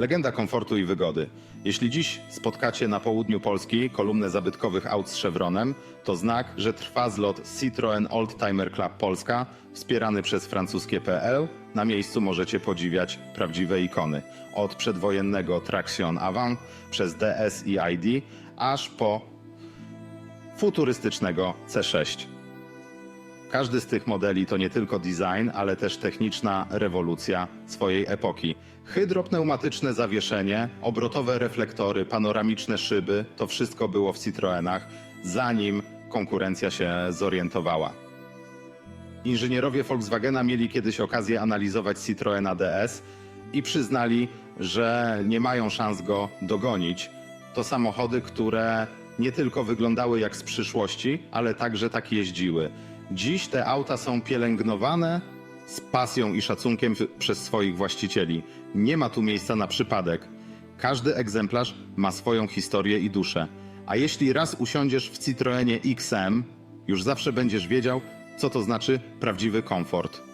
Legenda komfortu i wygody. Jeśli dziś spotkacie na południu Polski kolumnę zabytkowych aut z Chevronem, to znak, że trwa zlot Citroën Oldtimer Club Polska, wspierany przez francuskie PL. Na miejscu możecie podziwiać prawdziwe ikony. Od przedwojennego Traction Avant przez DS i ID, aż po futurystycznego C6. Każdy z tych modeli to nie tylko design, ale też techniczna rewolucja swojej epoki. Hydropneumatyczne zawieszenie, obrotowe reflektory, panoramiczne szyby to wszystko było w Citroenach, zanim konkurencja się zorientowała. Inżynierowie Volkswagena mieli kiedyś okazję analizować Citroena DS i przyznali, że nie mają szans go dogonić. To samochody, które nie tylko wyglądały jak z przyszłości, ale także tak jeździły. Dziś te auta są pielęgnowane z pasją i szacunkiem przez swoich właścicieli. Nie ma tu miejsca na przypadek. Każdy egzemplarz ma swoją historię i duszę. A jeśli raz usiądziesz w Citroenie XM, już zawsze będziesz wiedział, co to znaczy prawdziwy komfort.